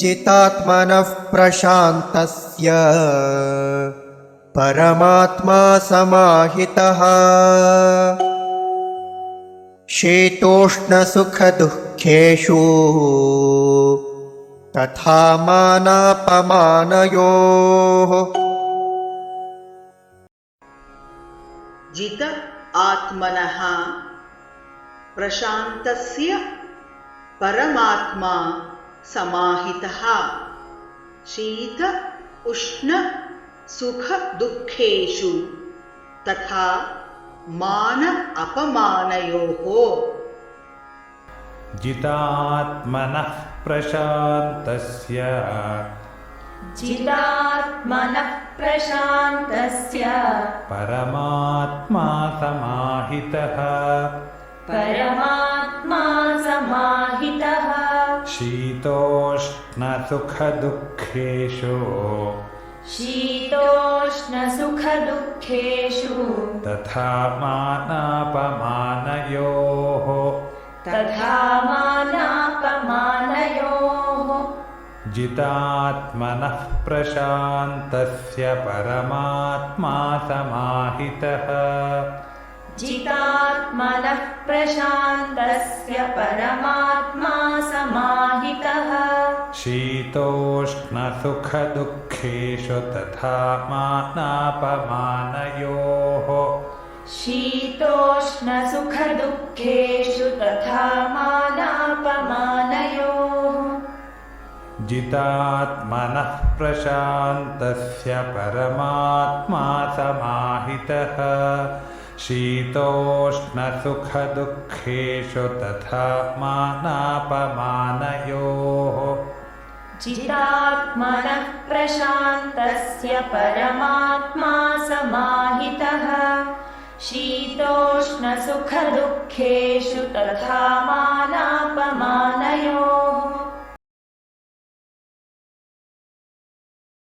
जितात्मनः प्रशान्तस्य। परमात्मा समाहितः। शीतोष्णसुखदुःखेषु तथा मानापमानयोः। जित आत्मनः प्रशान्तस्य परमात्मा समाहितः। शीत उष्ण सुखदुःखेषु तथा मान अपमानयोः। जितात्मनः प्रशान्तस्य। जितात्मनः प्रशान्तस्य। परमात्मा समाहितः। परमात्मा समाहितः शीतोष्णसुखदुःखेषु। शीतोष्णसुखदुःखेषु। तथा मानापमानयोः। तथा मानापमानयोः। जितात्मनः प्रशान्तस्य परमात्मा समाहितः। जितात्मनः प्रशान्तस्य समाहितः शीतोष्णसुखदुःखेषु तथा मानापमानयोः। शीतोष्णसुखदुःखेषु तथा मानापमानयोः। जितात्मनः प्रशान्तस्य परमात्मा समाहितः। शीतोष्णसुखदुःखेषु तथा मानापमानयोः जितात्मनः प्रशान्तस्य परमात्मा समाहितः। शीतोष्णसुखदुःखेषु तथा मानापमा